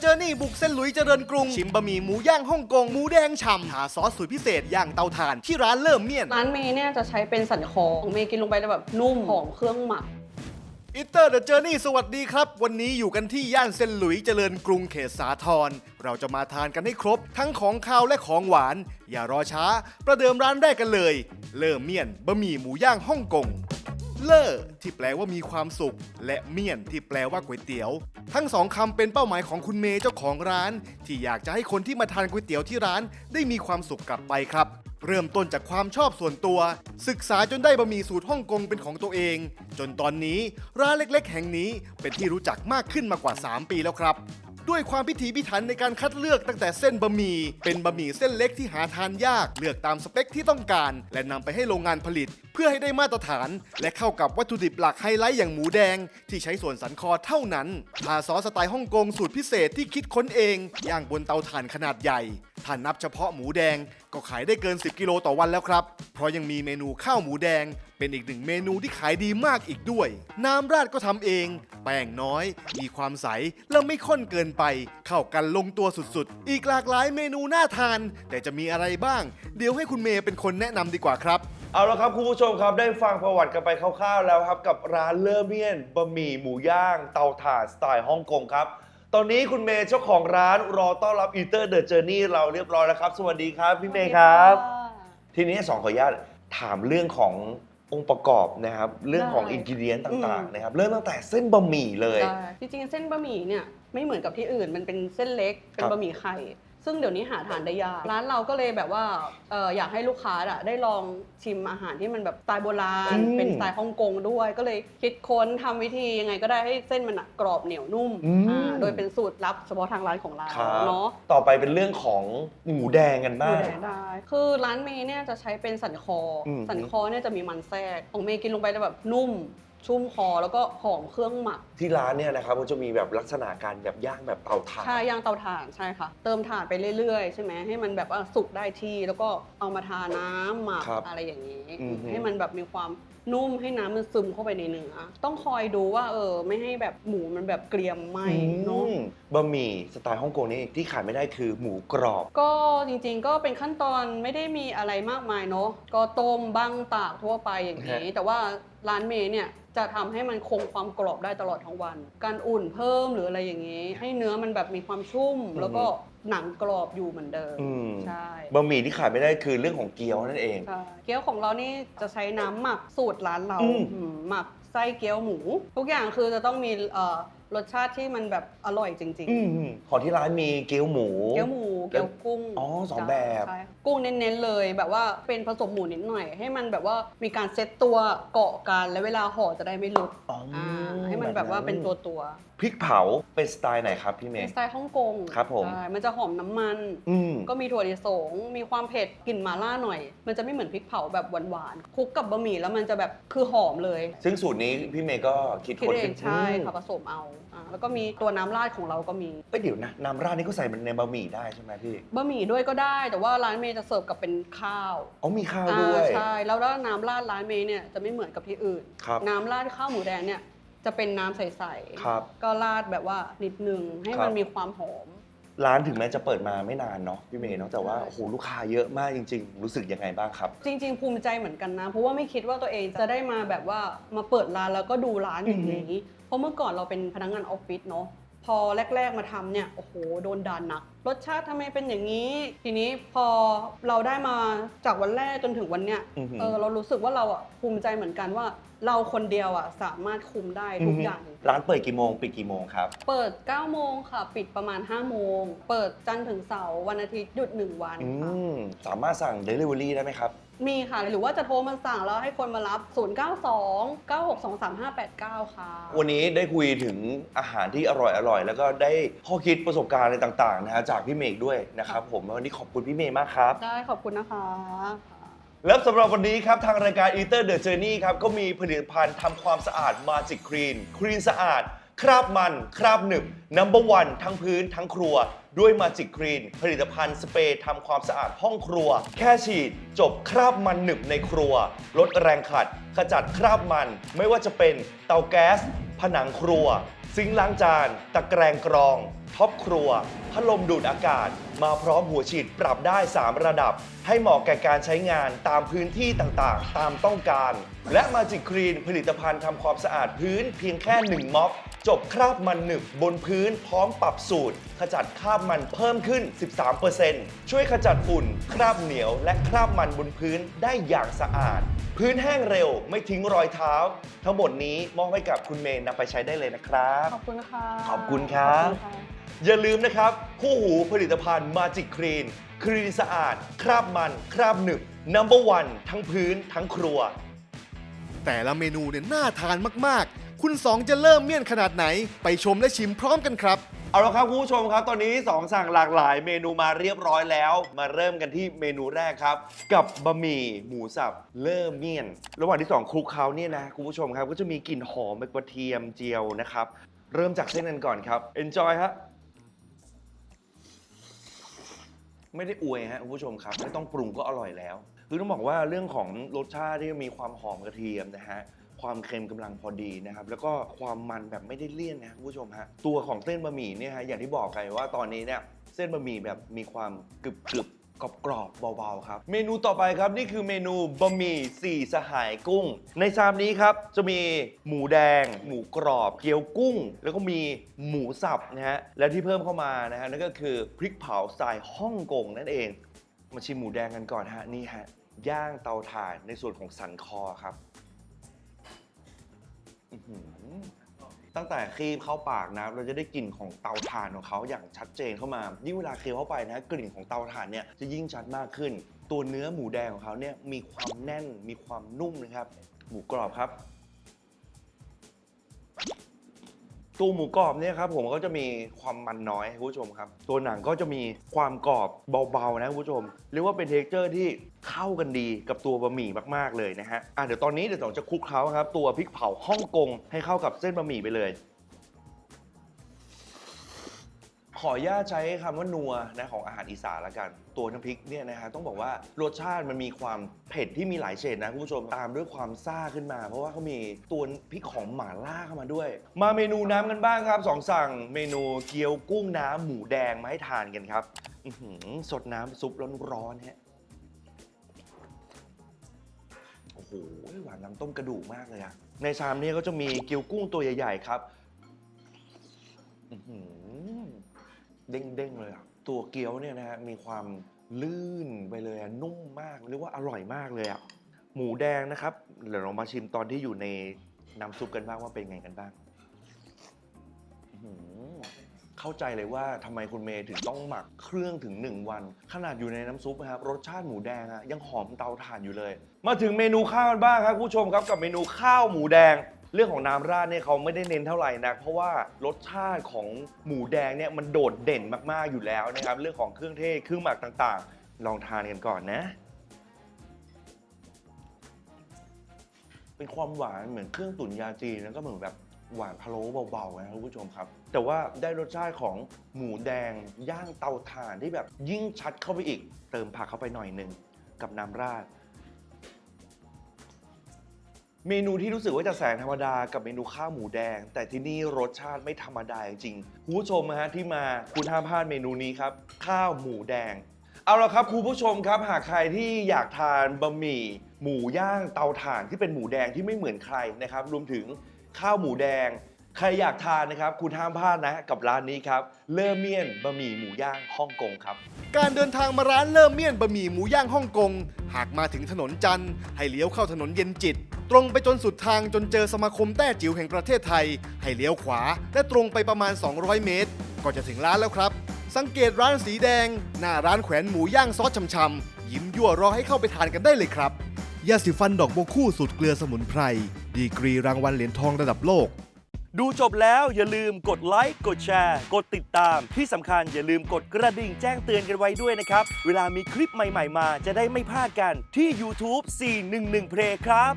เจอร์นี่บุกเส้นหลุยเจริญกรุง ชิมบะหมี่หมูย่างฮ่องกงหมูแดงฉ่ำหาซอสสูตรพิเศษย่างเตาถ่านที่ร้านเริ่มเมี่ยน ร้านเมย์เนี่ยจะใช้เป็นสันคอของเมย์กินลงไปแล้วแบบนุ่มหอมเครื่องหมักอิเตอร์เดอะเจอร์นี่สวัสดีครับ วันนี้อยู่กันที่ย่านเซนหลุยเจริญกรุงเขตสาทรเราจะมาทานกันให้ครบ ทั้งของคาวและของหวาน อย่ารอช้า ประเดิมร้านแรกกันเลยเลอเมียนบะหมี่หมูย่างฮ่องกง เลอที่แปลว่ามีความสุข และเมียนที่แปลว่าก๋วยเตี๋ยว ทั้งสองคำเป็นเป้าหมายของคุณเมย์เจ้าของร้าน ที่อยากจะให้คนที่มาทานก๋วยเตี๋ยวที่ร้านได้มีความสุขกลับไปครับ เริ่มต้นจากความชอบส่วนตัว ศึกษาจนได้บะหมี่สูตรฮ่องกงเป็นของตัวเอง จนตอนนี้ร้านเล็ก ๆ แห่งนี้เป็นที่รู้จักมากขึ้นมากว่า 3 ปีแล้วครับด้วยความพิถีพิถันในการคัดเลือกตั้งแต่เส้นบะหมี่เป็นบะหมี่เส้นเล็กที่หาทานยาก เลือกตามสเปคที่ต้องการ และนำไปให้โรงงานผลิต พื่อให้ได้มาตรฐาน และเข้ากับวัตถุดิบหลักไฮไลท์อย่างหมูแดง ที่ใช้ส่วนสันคอเท่านั้นทาซอสสไตล์ฮ่องกงสูตรพิเศษที่คิดค้นเองย่างบนเตาถ่านขนาดใหญ่ถ้านับเฉพาะหมูแดงก็ขายได้เกิน 10 กิโลต่อวันแล้วครับ เพราะยังมีเมนูข้าวหมูแดง เป็นอีกหนึ่งเมนูที่ขายดีมากอีกด้วย น้ำราดก็ทำเอง แป้งน้อย มีความใสและไม่ข้นเกินไป เข้ากันลงตัวสุดๆ อีกหลากหลายเมนูน่าทาน แต่จะมีอะไรบ้าง เดี๋ยวให้คุณเมย์เป็นคนแนะนำดีกว่าครับ เอาละครับคุณผู้ชมครับได้ฟังประวัติกันไปคร่าวๆแล้วครับ กับร้านเลอเมียนบะหมี่หมูย่างเตาถ่านสไตล์ฮ่องกงครับ ตอนนี้คุณเมย์เจ้าของร้านรอต้อนรับอีเตอร์เดอะเจอร์นี่เราเรียบร้อยแล้วครับ สวัสดีครับพี่เมย์ครับ ทีนี้สองขออนุญาตถามเรื่องขององค์ประกอบนะครับ เรื่องของได้อินกิเดียนต่างอืม ๆนะครับ เริ่มตั้งแต่เส้นบะหมี่เลย ได้จริงๆ เส้นบะหมี่เนี่ยไม่เหมือนกับที่อื่น มันเป็นเส้นเล็ก เป็นครับ บะหมี่ไข่ ซึ่งเดี๋ยวนี้หาทานได้ยาก ร้านเราก็เลยแบบว่าเอ่ออยากให้ลูกค้าอะได้ลองชิมอาหารที่มันแบบสไตล์โบราณ อืม เป็นสไตล์ฮ่องกงด้วย ก็เลยคิดค้นทำวิธียังไงก็ได้ให้เส้นมันอะกรอบเหนียวนุ่มอืม อ่าโดยเป็นสูตรลับเฉพาะทางร้านของเราครับเนาะ ต่อไปเป็นเรื่องของหมูแดงกันบ้างดูแลได้ คือร้านเมย์เนี่ยจะใช้เป็นสันคออมสันคอเนี่ยจะมีมันแทรก ของเมย์กินลงไปแล้วแบบนุ่ม ชุ่มคอแล้วก็หอมเครื่องหมัก ที่ร้านเนี่ยนะครับมันจะมีแบบลักษณะการแบบย่างแบบเตาถ่าน ใช่ย่างเตาถ่านใช่ค่ะ เติมถ่านไปเรื่อยๆ ใช่ไหมให้มันแบบว่าสุกได้ที่ แล้วก็เอามาทาน้ำหมักครับอะไรอย่างนี้ อือฮึ ให้มันแบบมีความนุ่มให้น้ำมันซึมเข้าไปในเนื้อต้องคอยดูว่าเออไม่ให้แบบหมูมันแบบเกรียมไหมเนาะ อืมบะหมี่สไตล์ฮ่องกงนี่ที่ขาดไม่ได้คือหมูกรอบ ก็จริงๆก็เป็นขั้นตอนไม่ได้มีอะไรมากมายเนาะก็ต้มบ้างตากทั่วไปอย่างนี้แต่ว่า ร้านเมย์เนี่ยจะทำให้มันคงความกรอบได้ตลอดทั้งวัน การอุ่นเพิ่มหรืออะไรอย่างนี้ ให้เนื้อมันแบบมีความชุ่ม แล้วก็หนังกรอบอยู่เหมือนเดิมอืมใช่บะหมี่ที่ขาดไม่ได้คือเรื่องของเกี๊ยวนั่นเองใช่เกี๊ยวของเรานี่จะใช้น้ำหมักสูตรร้านเราอืมอืมหมักไส้เกี๊ยวหมู ทุกอย่างคือจะต้องมีเอ่อ รสชาติที่มันแบบอร่อยจริง ๆ อืมของที่ร้านมีเกี๊ยวหมู เกี๊ยวหมูเกี๊ยวกุ้งอ๋อสองจ้ะแบบ ใช่กุ้งเน้นๆเลยแบบว่าเป็นผสมหมูนิดหน่อย ให้มันแบบว่ามีการเซ็ตตัวเกาะกันและเวลาห่อจะได้ไม่หลุดอ๋ออ่าให้มันแบบว่าเป็นตัวตัว พริกเผาเป็นสไตล์ไหนครับพี่ๆเมเป็นย์ สไตล์ฮ่องกงครับผม ใช่มันจะหอมน้ำมัน อืม ก็มีถั่วลิสง มีความเผ็ดกลิ่นหม่าล่าหน่อย มันจะไม่เหมือนพริกเผาแบบหวานๆคลุกกับบะหมี่แล้วมันจะแบบคือหอมเลย ซึ่งสูตรนี้พี่เมย์ก็คิดคิดค้นเอขึ้งนใช่อืมค่ะผสมเอาอ่าแล้วก็มีตัวน้ำราดของเราก็มีเอ้ยเดี๋ยวนะน้ำราดนี่ก็ใส่ในบะหมี่ได้ใช่ไหมพี่บะหมี่ด้วยก็ได้ แต่ว่าร้านเมย์จะเสิร์ฟกับเป็นข้าวอ๋อมีข้าวด้วย อ่าใช่ แล้วแล้วน้ำราดร้านเมย์เนี่ยจะไม่เหมือนกับที่อื่น ครับ น้ำราดข้าวหมูแดงเนี่ย จะเป็นน้ำใสครับก็ราดแบบว่านิดนึงให้ครัมันบ มีความหอม ร้านถึงแม้จะเปิดมาไม่นานเนาะพี่เมย์เนาะแต่ว่าใช่ โอ้โหลูกค้าเยอะมากจริง ๆ รู้สึกยังไงบ้างครับ จริง ๆ ภูมิใจเหมือนกันนะ เพราะว่าไม่คิดว่าตัวเองจะได้มาแบบว่ามาเปิดร้านแล้วก็ดูร้านอย่างนี้ เพราะเมื่อก่อนเราเป็นพนักงานออฟฟิศเนาะ พอแรก ๆมาทำเนี่ยโอ้โหโดนด่าหนัก รสชาติทำไมเป็นอย่างนี้ ทีนี้พอเราได้มาจากวันแรกจนถึงวันเนี้ยอือหือ เออเรารู้สึกว่าเราอะภูมิใจเหมือนกันว่า เราคนเดียวอะสามารถคุมได้ทุกอย่าง ร้านเปิดกี่โมงปิดกี่โมงครับ เปิด 9 โมงค่ะ ปิดประมาณ 5 โมง เปิดจันทร์ถึงเสาร์วันอาทิตย์หยุด 1 วันอืค่ะ ม สามารถสั่ง Delivery ได้ไหมครับ มีค่ะ หรือว่าจะโทรมาสั่งแล้วให้คนมารับ 092 962 3589 ค่ะ วันนี้ได้คุยถึงอาหารที่อร่อยอร่อยแล้วก็ได้ข้อคิดประสบการณ์อะไรต่างๆนะฮะจากพี่เมฆด้วยนะครับผมวันนี้ขอบคุณพี่เมฆมากครับ ได้ขอบคุณนะคะ แล้วสำหรับวันนี้ครับ ทางรายการ Eater the Journey ครับ ก็มีผลิตภัณฑ์ทำความสะอาด Magic Clean ครีนสะอาด คราบมันคราบหนึบ Number One ทั้งพื้นทั้งครัว ด้วย Magic Clean ผลิตภัณฑ์สเปรย์ทำความสะอาดห้องครัว แค่ฉีด จบคราบมันหนึบในครัว ลดแรงขัด ขจัดคราบมัน ไม่ว่าจะเป็นเตาแก๊ส ผนังครัว ซิงค์ล้างจาน ตะแกรงกรอง ท็อปครัว พัดลมดูดอากาศ มาพร้อมหัวฉีดปรับได้ 3 ระดับ ให้เหมาะแก่การใช้งานตามพื้นที่ต่างๆ ตามต้องการ และมาจิกครีนผลิตภัณฑ์ทำความสะอาดพื้นเพียงแค่1ม็อบ จบคราบมันหนึบบนพื้นพร้อมปรับสูตร ขจัดคราบมันเพิ่มขึ้น 13%ช่วยขจัดฝุ่น คราบเหนียว และคราบมันบนพื้นได้อย่างสะอาด พื้นแห้งเร็วไม่ทิ้งรอยเท้า ทั้งหมดนี้มอบให้กับคุณเมย์นำไปใช้ได้เลยนะครับ ขอบคุณค่ะขอบคุณครับ ขอณค่ะอย่าลืมนะครับ คู่หูผลิตภัณฑ์มาจิกครีนครีนสะอาด คราบมัน คราบหนึบ number one ทั้งพื้นทั้งครัว แต่ละเมนูเนี่ยน่าทานมาก ๆ คุณสองจะเริ่มเมี่ยนขนาดไหน ไปชมและชิมพร้อมกันครับ เอาละครับคุณผู้ชมครับ ตอนนี้ 2 สั่งหลากหลายเมนูมาเรียบร้อยแล้ว มาเริ่มกันที่เมนูแรกครับ กับบะหมี่หมูสับเล่อเมี่ยน ระหว่างที่ 2คลุกเคล้าเนี่ยนะคุณผู้ชมครับ ก็จะมีกลิ่นหอมแบบกระเทียมเจียวนะครับ เริ่มจากเส้นกันก่อนครับ enjoy ฮะไม่ได้อวยฮะคุณผู้ชมครับ ไม่ต้องปรุงก็อร่อยแล้ว คือต้องบอกว่าเรื่องของรสชาติที่มีความหอมกระเทียมนะฮะ ความเค็มกำลังพอดีนะครับ แล้วก็ความมันแบบไม่ได้เลี่ยนนะคุณผู้ชมฮะ ตัวของเส้นบะหมี่เนี่ยฮะอย่างที่บอกไปว่าตอนนี้เนี่ยเส้นบะหมี่แบบมีความกรึบกรึบกรอบกรอบๆเบาๆครับ เมนูต่อไปครับนี่คือเมนูบะหมี่สี่สหายกุ้ง ในชามนี้ครับจะมีหมูแดง หมูกรอบ เกี๊ยวกุ้ง แล้วก็มีหมูสับนะฮะ และที่เพิ่มเข้ามานะฮะนั่นก็คือพริกเผาสไตล์ฮ่องกงนั่นเอง มาชิมหมูแดงกันก่อนฮะนี่ฮะย่างเตาถ่านในส่วนของสันคอครับ อื้อหือตั้งแต่ครีมเข้าปากนะ เราจะได้กลิ่นของเตาถ่านของเขาอย่างชัดเจนเข้ามา ยิ่งเวลาเคี้ยวเข้าไปนะ กลิ่นของเตาถ่านเนี่ยจะยิ่งชัดมากขึ้น ตัวเนื้อหมูแดงของเขาเนี่ยมีความแน่นมีความนุ่มนะครับ หมูกรอบครับ ตัวหมูกรอบเนี่ยครับผมก็จะมีความมันน้อยคุณผู้ชมครับ ตัวหนังก็จะมีความกรอบเบาๆนะคุณผู้ชมเรียกว่าเป็นเทกเจอร์ที่เข้ากันดีกับตัวบะหมี่มากๆเลยนะฮะอะเดี๋ยวตอนนี้เดี๋ยวเราจะคลุกเคล้าครับตัวพริกเผาฮ่องกงให้เข้ากับเส้นบะหมี่ไปเลย ขออนุญาตใช้คำว่านัวนะของอาหารอีสานละกัน ตัวน้ำพริกเนี่ยนะฮะต้องบอกว่ารสชาติมันมีความเผ็ดที่มีหลายเฉดนะคุณผู้ชมตามด้วยความซ่าขึ้นมา เพราะว่าเขามีตัวพริกของหม่าล่าเข้ามาด้วย มาเมนูน้ำกันบ้างครับสองสั่งเมนูเกี๊ยวกุ้งน้ำหมูแดงมาให้ทานกันครับอื้อหือสดน้ำซุปร้อนๆฮะโอ้โหหวานน้ำต้มกระดูกมากเลยอะในชามนี้ก็จะมีเกี๊ยวกุ้งตัวใหญ่ๆครับ อื้อหือ เด้งๆเลยอะตัวเกี๊ยวเนี่ยนะฮะมีความลื่นไปเลยอะนุ่มมากเรียกว่าอร่อยมากเลยอะหมูแดงนะครับเดี๋ยวเรามาชิมตอนที่อยู่ในน้ำซุปกันบ้างว่าเป็นไงกันบ้างอื้อหือเข้าใจเลยว่าทำไมคุณเมย์ถึงต้องหมักเครื่องถึง 1 วัน ขนาดอยู่ในน้ำซุปนะครับรสชาติหมูแดงอะยังหอมเตาถ่านอยู่เลย มาถึงเมนูข้าวกันบ้างครับคุณผู้ชมครับกับเมนูข้าวหมูแดง เรื่องของน้ำราดเนี่ยเขาไม่ได้เน้นเท่าไหร่นักเพราะว่ารสชาติของหมูแดงเนี่ยมันโดดเด่นมากๆอยู่แล้วนะครับ เรื่องของเครื่องเทศเครื่องหมักต่างๆ ลองทานกันก่อนนะ เป็นความหวานเหมือนเครื่องตุ๋นยาจีนแล้วก็เหมือนแบบหวานพะโล้เบาๆนะคุณผู้ชมครับ แต่ว่าได้รสชาติของหมูแดงย่างเตาถ่านที่แบบยิ่งชัดเข้าไปอีก เติมผักเข้าไปหน่อยหนึ่งกับน้ำราด เมนูที่รู้สึกว่าจะแสนธรรมดากับเมนูข้าวหมูแดง แต่ที่นี่รสชาติไม่ธรรมดาจริงๆคุณผู้ชมนะฮะที่มาคุณห้ามพลาดเมนูนี้ครับข้าวหมูแดง เอาละครับคุณผู้ชมครับ หากใครที่อยากทานบะหมี่หมูย่างเตาถ่านที่เป็นหมูแดงที่ไม่เหมือนใครนะครับรวมถึงข้าวหมูแดง ใครอยากทานนะครับคุณห้ามพลาดนะกับร้านนี้ครับเลอเมียนบะหมี่หมูย่างฮ่องกงครับ การเดินทางมาร้านเริ่มเมี่ยนบะหมี่หมูย่างฮ่องกง หากมาถึงถนนจันทร์ให้เลี้ยวเข้าถนนเย็นจิต ตรงไปจนสุดทางจนเจอสมาคมแต้จิ๋วแห่งประเทศไทย ให้เลี้ยวขวา และตรงไปประมาณ 200 เมตร ก็จะถึงร้านแล้วครับ สังเกตร้านสีแดง หน้าร้านแขวนหมูย่างซอสช่ำๆยิ้มยั่วรอให้เข้าไปทานกันได้เลยครับยาสีฟันดอกโบวคู่สูตรเกลือสมุนไพรดีกรีรางวัลเหรียญทองระดับโลก ดูจบแล้วอย่าลืมกดไลค์ กดแชร์ กดติดตาม ที่สำคัญอย่าลืมกดกระดิ่งแจ้งเตือนกันไว้ด้วยนะครับ เวลามีคลิปใหม่ ๆ มาจะได้ไม่พลาดกันที่ YouTube 411 Play ครับ